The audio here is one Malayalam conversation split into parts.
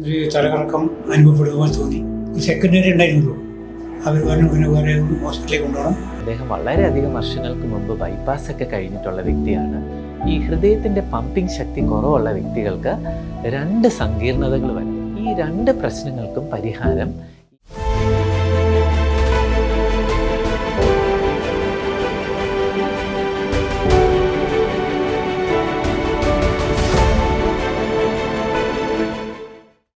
ഒരു തലകറക്കം അനുഭവപ്പെടുമോ പോലെ തോന്നി സെക്കൻഡറി ഉണ്ടായിരുന്നുള്ളൂ. അവർ പറഞ്ഞു പിന്നെ വേറെ ഹോസ്പിറ്റലിൽ കൊണ്ടുപോകണം. അദ്ദേഹം വളരെയധികം വർഷങ്ങൾക്ക് മുമ്പ് ബൈപ്പാസ് ഒക്കെ കഴിഞ്ഞിട്ടുള്ള വ്യക്തിയാണ്. ഈ ഹൃദയത്തിന്റെ പമ്പിംഗ് ശക്തി കുറവുള്ള വ്യക്തികൾക്ക് രണ്ട് സങ്കീർണതകൾ വരും. ഈ രണ്ട് പ്രശ്നങ്ങൾക്കും പരിഹാരം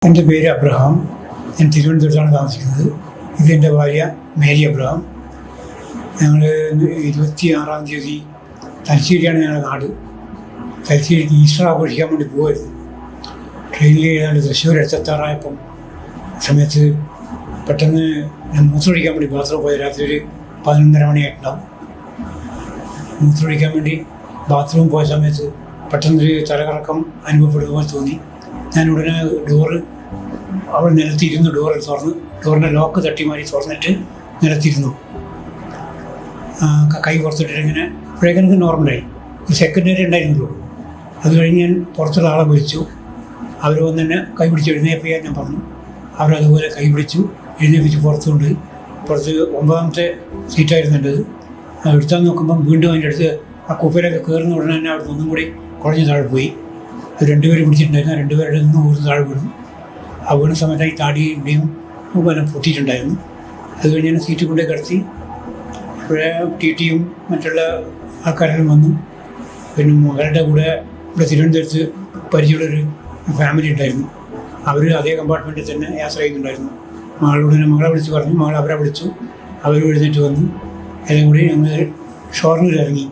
എന്റെ പേര് അബ്രഹാം. ഞാൻ തിരുവനന്തപുരത്താണ് താമസിക്കുന്നത്. ഇതെന്റെ ഭാര്യ മേരി അബ്രഹാം. ഞങ്ങൾ ഇരുപത്തി ആറാം തീയതി തലശ്ശേരിയാണ് ഞങ്ങളുടെ നാട്. തലശ്ശേരിക്ക് ഈസ്റ്റർ ആഘോഷിക്കാൻ വേണ്ടി പോകുമായിരുന്നു ട്രെയിനിൽ ഏതാണ്ട് തൃശ്ശൂർ എത്തത്താറായപ്പം സമയത്ത് പെട്ടെന്ന് ഞാൻ മൂത്രമൊഴിക്കാൻ വേണ്ടി ബാത്റൂം പോയത് രാത്രി ഒരു പതിനൊന്നര മണിയായിട്ടുണ്ടാവും. മൂത്രമൊഴിക്കാൻ വേണ്ടി ബാത്റൂം പോയ സമയത്ത് പെട്ടെന്നൊരു തലകറക്കം അനുഭവപ്പെടുന്ന പോലെ തോന്നി. ഞാൻ ഉടനെ ഡോറ് അവിടെ നിലത്തിരുന്നു ഡോർ തുറന്ന് ഡോറിന്റെ ലോക്ക് തട്ടി മാറി തുറന്നിട്ട് നിലത്തിരുന്നു. കൈ പുറത്തിട്ട് ഇങ്ങനെ അപ്പോഴേക്കും നോർമലായി ഒരു സെക്കൻഡറി ഉണ്ടായിരുന്നുള്ളൂ. അത് കഴിഞ്ഞ് ഞാൻ പുറത്തുള്ള ആളെ വിളിച്ചു. അവർ വന്ന് തന്നെ കൈ പിടിച്ച് എഴുന്നേപ്പിക്കാൻ ഞാൻ പറഞ്ഞു. അവരതുപോലെ കൈ പിടിച്ചു എഴുന്നേപ്പിച്ച് പുറത്തുകൊണ്ട് പുറത്ത് ഒമ്പതാമത്തെ സീറ്റായിരുന്നു എന്റെത്. എടുത്താൽ നോക്കുമ്പം വീണ്ടും അതിന്റെ അടുത്ത് ആ കുപ്പയിലൊക്കെ കയറുന്ന ഉടനെ തന്നെ അവിടെ ഒന്നും കൂടി കുഴഞ്ഞ് താഴെ പോയി. രണ്ടുപേരും പിടിച്ചിട്ടുണ്ടായിരുന്നു. രണ്ടുപേരുടെ നിന്ന് ഊർന്ന് താഴെ വീണു. ആ വീണ സമയത്ത് ഈ താടി ഇവിടെയും പിന്നെ പൊട്ടിയിട്ടുണ്ടായിരുന്നു. അത് കഴിഞ്ഞ് ഞാൻ സീറ്റ് കൊണ്ടേ കിടത്തി. അപ്പോഴേ ടി ടിയും മറ്റുള്ള ആൾക്കാരെല്ലാം വന്നു. പിന്നെ മകളുടെ കൂടെ ഇവിടെ തിരുവനന്തപുരത്ത് പരിചയമുള്ളൊരു ഫാമിലി ഉണ്ടായിരുന്നു. അവർ അതേ കമ്പാർട്ട്മെന്റിൽ തന്നെ യാത്ര ചെയ്യുന്നുണ്ടായിരുന്നു. മകളോട് തന്നെ മകളെ വിളിച്ച് പറഞ്ഞു. മകൾ അവരെ വിളിച്ചു. അവർ എഴുന്നേറ്റ് വന്നു. എല്ലാം കൂടി ഞങ്ങൾ ഷൊർണൂർ ഇറങ്ങി.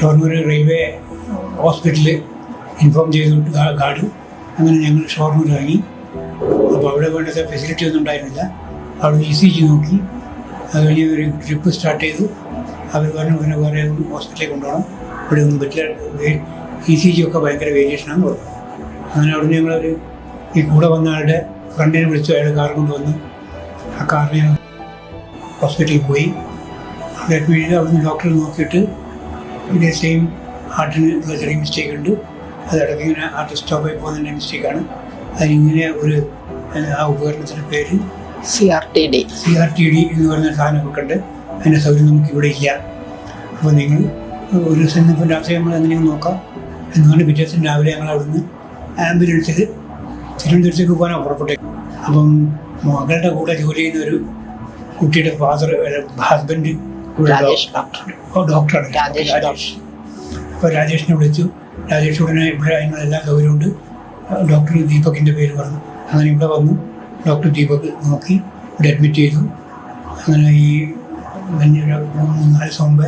ഷൊർണൂർ റെയിൽവേ ഹോസ്പിറ്റലിൽ ഇൻഫോം ചെയ്തു ഗാർഡ്. അങ്ങനെ ഞങ്ങൾ ഷൊർണൂർ ഇറങ്ങി. അപ്പോൾ അവിടെ വേണ്ടത്തെ ഫെസിലിറ്റി ഒന്നും ഉണ്ടായിരുന്നില്ല. അവിടെ ഇ സി ജി നോക്കി. അത് കഴിഞ്ഞ് ഒരു ട്രിപ്പ് സ്റ്റാർട്ട് ചെയ്തു. അവർ പറഞ്ഞു പിന്നെ വേറെ ഹോസ്പിറ്റലിൽ കൊണ്ടുപോകണം. ഇവിടെ ഒന്നും പറ്റില്ല. ഇ സി ജി ഒക്കെ ഭയങ്കര വേരിയേഷനാണെന്ന് പറഞ്ഞു. അങ്ങനെ അവിടെ ഞങ്ങളൊരു ഈ കൂടെ വന്ന ആളുടെ ഫ്രണ്ടിനെ വിളിച്ചു. അയാൾ കാർ കൊണ്ടുവന്നു ആ കാറിന് ഹോസ്പിറ്റലിൽ പോയി. അവിടെ അഡ്മിറ്റ് ചെയ്ത് അവിടുന്ന് ഡോക്ടർ നോക്കിയിട്ട് ഇതേ സെയിം ഹാർട്ടിന് ചെറിയ മിസ്റ്റേക്ക് ഉണ്ട്. അത് ഇടയ്ക്ക് ഇങ്ങനെ ഹാർട്ട് സ്റ്റോപ്പായി പോകുന്നതിന്റെ മിസ്റ്റേക്കാണ് അതിങ്ങനെ ഒരു ആ ഉപകരണത്തിന്റെ പേര് C R T D C R T D എന്ന് പറയുന്ന സാധനമൊക്കെ ഉണ്ട്. അതിന്റെ സൗകര്യം നമുക്ക് ഇവിടെ ഇല്ല. അപ്പോൾ നിങ്ങൾ ഒരു ദിവസം ഇപ്പം രാത്രി നമ്മൾ എങ്ങനെയും നോക്കാം. എന്ന് പറഞ്ഞ് പിറ്റേ ദിവസം രാവിലെ ഞങ്ങൾ അവിടുന്ന് ആംബുലൻസിൽ തിരുവനന്തപുരത്തേക്ക് പോകാനാണ് പുറപ്പെട്ടു അപ്പം മകളുടെ കൂടെ ജോലി ചെയ്യുന്ന ഒരു കുട്ടിയുടെ ഫാദർ ഹസ്ബൻഡ് ഡോക്ടറാണ് രാജേഷ് അപ്പോൾ രാജേഷിനെ വിളിച്ചു. രാജേഷ് ഉടനെ ഇവിടെ അതിനുള്ള ഗൗരവമുണ്ട്. ഡോക്ടർ ദീപകിന്റെ പേര് പറഞ്ഞു. അങ്ങനെ ഇവിടെ വന്നു. ഡോക്ടർ ദീപക് നോക്കി. ഇവിടെ അഡ്മിറ്റ് ചെയ്തു. അങ്ങനെ ഈ മൂന്ന് നാല് ദിവസം മുമ്പ്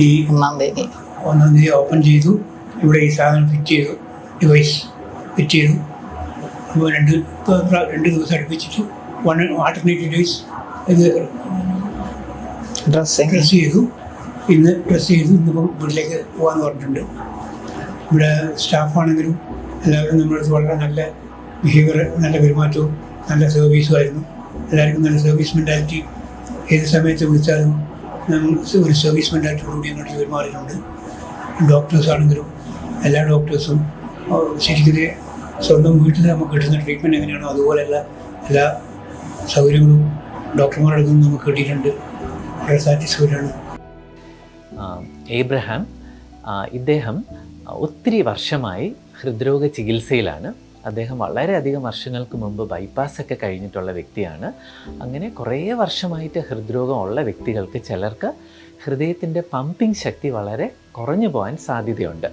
ഈ ഒന്നാം തീയതി. ഒന്നാം തീയതി ഓപ്പൺ ചെയ്തു. ഇവിടെ ഈ സാധനം ഫിറ്റ് ചെയ്തു. ഡിവൈസ് ഫിറ്റ് ചെയ്തു. അപ്പോൾ രണ്ട് ഇപ്പോൾ രണ്ട് ദിവസം അടുപ്പിച്ചിട്ട് വൺ ആൾട്ടർനേറ്റീവ് ഡേയ്സ് ഇത് ഡ്രസ്സ് ഡ്രസ് ചെയ്തു. ഇന്ന് ഡ്രസ് ചെയ്ത് ഇന്നിപ്പം വീട്ടിലേക്ക് പോകാമെന്ന് പറഞ്ഞിട്ടുണ്ട്. ഇവിടെ സ്റ്റാഫാണെങ്കിലും എല്ലാവരും നമ്മളടുത്ത് വളരെ നല്ല ബിഹേവിയർ നല്ല പെരുമാറ്റവും നല്ല സർവീസും ആയിരുന്നു. എല്ലാവർക്കും നല്ല സർവീസ് മെന്റാലിറ്റി ഏത് സമയത്ത് വിളിച്ചാലും ഒരു സർവീസ് മെന്റാലിറ്റിയോടുകൂടി അങ്ങോട്ട് പെരുമാറിയിട്ടുണ്ട്. ഡോക്ടേഴ്സ് ആണെങ്കിലും എല്ലാ ഡോക്ടേഴ്സും ശരിക്കും സ്വന്തം വീട്ടിൽ നമുക്ക് കിട്ടുന്ന ട്രീറ്റ്മെന്റ് എങ്ങനെയാണോ അതുപോലെയുള്ള എല്ലാ സൗകര്യങ്ങളും ഡോക്ടർമാരുടെ നിന്ന് നമുക്ക് കിട്ടിയിട്ടുണ്ട്. വളരെ സാറ്റിസ്ഫൈഡ് ആണ്. ഏബ്രഹാം ഇദ്ദേഹം ഒത്തിരി വർഷമായി ഹൃദ്രോഗ ചികിത്സയിലാണ്. അദ്ദേഹം വളരെയധികം വർഷങ്ങൾക്ക് മുമ്പ് ബൈപ്പാസ് ഒക്കെ കഴിഞ്ഞിട്ടുള്ള വ്യക്തിയാണ്. അങ്ങനെ കുറേ വർഷമായിട്ട് ഹൃദ്രോഗം ഉള്ള വ്യക്തികൾക്ക് ചിലർക്ക് ഹൃദയത്തിന്റെ പമ്പിംഗ് ശക്തി വളരെ കുറഞ്ഞു പോകാൻ സാധ്യതയുണ്ട്.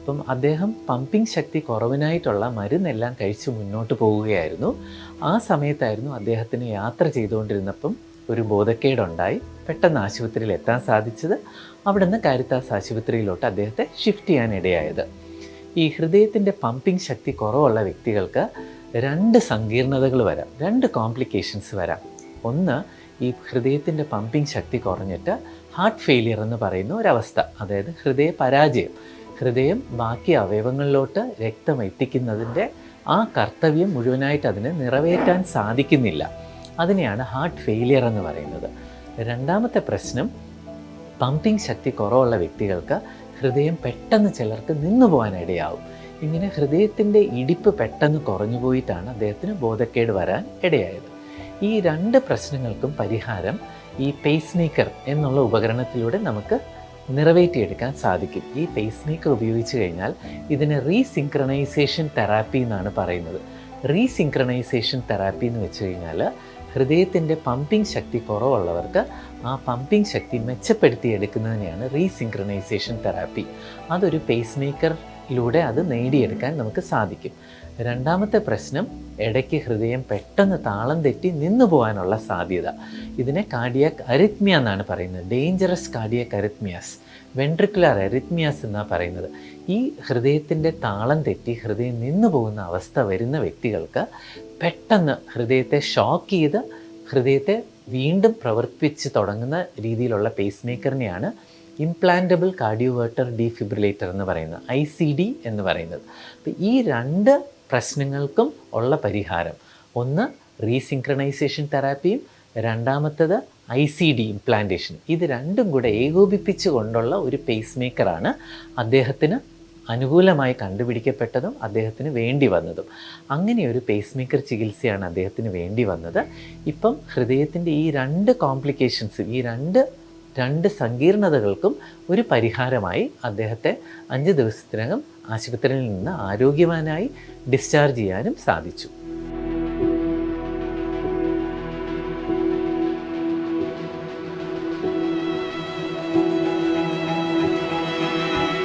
അപ്പം അദ്ദേഹം പമ്പിംഗ് ശക്തി കുറവിനായിട്ടുള്ള മരുന്നെല്ലാം കഴിച്ച് മുന്നോട്ട് പോവുകയായിരുന്നു ആ സമയത്തായിരുന്നു അദ്ദേഹത്തിന് യാത്ര ചെയ്തുകൊണ്ടിരുന്നപ്പം ഒരു ബോധക്കേടുണ്ടായി പെട്ടെന്ന് ആശുപത്രിയിൽ എത്താൻ സാധിച്ചത് അവിടുന്ന് കാരിത്താസ് ആശുപത്രിയിലോട്ട് അദ്ദേഹത്തെ ഷിഫ്റ്റ് ചെയ്യാനിടയായത് ഈ ഹൃദയത്തിന്റെ പമ്പിംഗ് ശക്തി കുറവുള്ള വ്യക്തികൾക്ക് രണ്ട് സങ്കീർണതകൾ വരാം രണ്ട് കോംപ്ലിക്കേഷൻസ് വരാം. ഒന്ന് ഈ ഹൃദയത്തിന്റെ പമ്പിംഗ് ശക്തി കുറഞ്ഞിട്ട് ഹാർട്ട് ഫെയിലിയർ എന്ന് പറയുന്ന ഒരവസ്ഥ അതായത് ഹൃദയ പരാജയം. ഹൃദയം ബാക്കി അവയവങ്ങളിലോട്ട് രക്തം എത്തിക്കുന്നതിന്റെ ആ കർത്തവ്യം മുഴുവനായിട്ട് അതിന് നിറവേറ്റാൻ സാധിക്കുന്നില്ല. അതിനെയാണ് ഹാർട്ട് ഫെയിലിയർ എന്ന് പറയുന്നത്. രണ്ടാമത്തെ പ്രശ്നം പമ്പിംഗ് ശക്തി കുറവുള്ള വ്യക്തികൾക്ക് ഹൃദയം പെട്ടെന്ന് ചിലർക്ക് നിന്നു പോകാനിടയാവും ഇങ്ങനെ ഹൃദയത്തിന്റെ ഇടിപ്പ് പെട്ടെന്ന് കുറഞ്ഞു പോയിട്ടാണ് അദ്ദേഹത്തിന് ബോധക്കേട് വരാൻ ഇടയായത്. ഈ രണ്ട് പ്രശ്നങ്ങൾക്കും പരിഹാരം ഈ പേസ് മേക്കർ എന്നുള്ള ഉപകരണത്തിലൂടെ നമുക്ക് നിറവേറ്റിയെടുക്കാൻ സാധിക്കും. ഈ പേസ് മേക്കർ ഉപയോഗിച്ച് കഴിഞ്ഞാൽ ഇതിന് റീസിങ്ക്രണൈസേഷൻ തെറാപ്പി എന്നാണ് പറയുന്നത്. റീസിങ്ക്രണൈസേഷൻ തെറാപ്പി എന്ന് വെച്ച് കഴിഞ്ഞാൽ ഹൃദയത്തിന്റെ പമ്പിംഗ് ശക്തി കുറവുള്ളവർക്ക് ആ പമ്പിംഗ് ശക്തി മെച്ചപ്പെടുത്തി മെച്ചപ്പെടുത്തിയെടുക്കുന്നതിനെയാണ് റീസിങ്ക്രണൈസേഷൻ തെറാപ്പി അതൊരു പേസ് മേക്കറിലൂടെ അത് നേടിയെടുക്കാൻ നമുക്ക് സാധിക്കും. രണ്ടാമത്തെ പ്രശ്നം ഇടയ്ക്ക് ഹൃദയം പെട്ടെന്ന് താളം തെറ്റി നിന്നു പോകാനുള്ള സാധ്യത. ഇതിനെ കാർഡിയാക് അരിത്മിയ എന്നാണ് പറയുന്നത്. Dangerous cardiac arrhythmias ventricular arrhythmias എന്നാണ് പറയുന്നത്. ഈ ഹൃദയത്തിന്റെ താളം തെറ്റി ഹൃദയം നിന്നു പോകുന്ന അവസ്ഥ വരുന്ന വ്യക്തികൾക്ക് പെട്ടെന്ന് ഹൃദയത്തെ ഷോക്ക് ചെയ്ത് ഹൃദയത്തെ വീണ്ടും പ്രവർത്തിപ്പിച്ച് തുടങ്ങുന്ന രീതിയിലുള്ള പേസ് മേക്കറിനെയാണ് ഇംപ്ലാന്റബിൾ കാർഡിയോവേർട്ടർ ഡീഫിബ്രിലേറ്റർ എന്ന് പറയുന്നത് ഐ സി ഡി എന്ന് പറയുന്നത്. അപ്പോൾ ഈ രണ്ട് പ്രശ്നങ്ങൾക്കും ഉള്ള പരിഹാരം. ഒന്ന് റീസിങ്ക്രണൈസേഷൻ തെറാപ്പിയും രണ്ടാമത്തത് ഐ സി ഡി ഇംപ്ലാന്റേഷൻ ഇത് രണ്ടും കൂടെ ഏകോപിപ്പിച്ച് കൊണ്ടുള്ള ഒരു പേസ് മേക്കറാണ് അദ്ദേഹത്തിന് അനുകൂലമായി കണ്ടുപിടിക്കപ്പെട്ടതും അദ്ദേഹത്തിന് വേണ്ടി വന്നതും. അങ്ങനെ ഒരു പേസ് മേക്കർ ചികിത്സയാണ് അദ്ദേഹത്തിന് വേണ്ടി വന്നത്. ഇപ്പം ഹൃദയത്തിന്റെ ഈ രണ്ട് കോംപ്ലിക്കേഷൻസും ഈ രണ്ട് രണ്ട് സങ്കീർണതകൾക്കും ഒരു പരിഹാരമായി അദ്ദേഹത്തെ അഞ്ച് ദിവസത്തിനകം ആശുപത്രിയിൽ നിന്ന് ആരോഗ്യവാനായി ഡിസ്ചാർജ് ചെയ്യാനും സാധിച്ചു.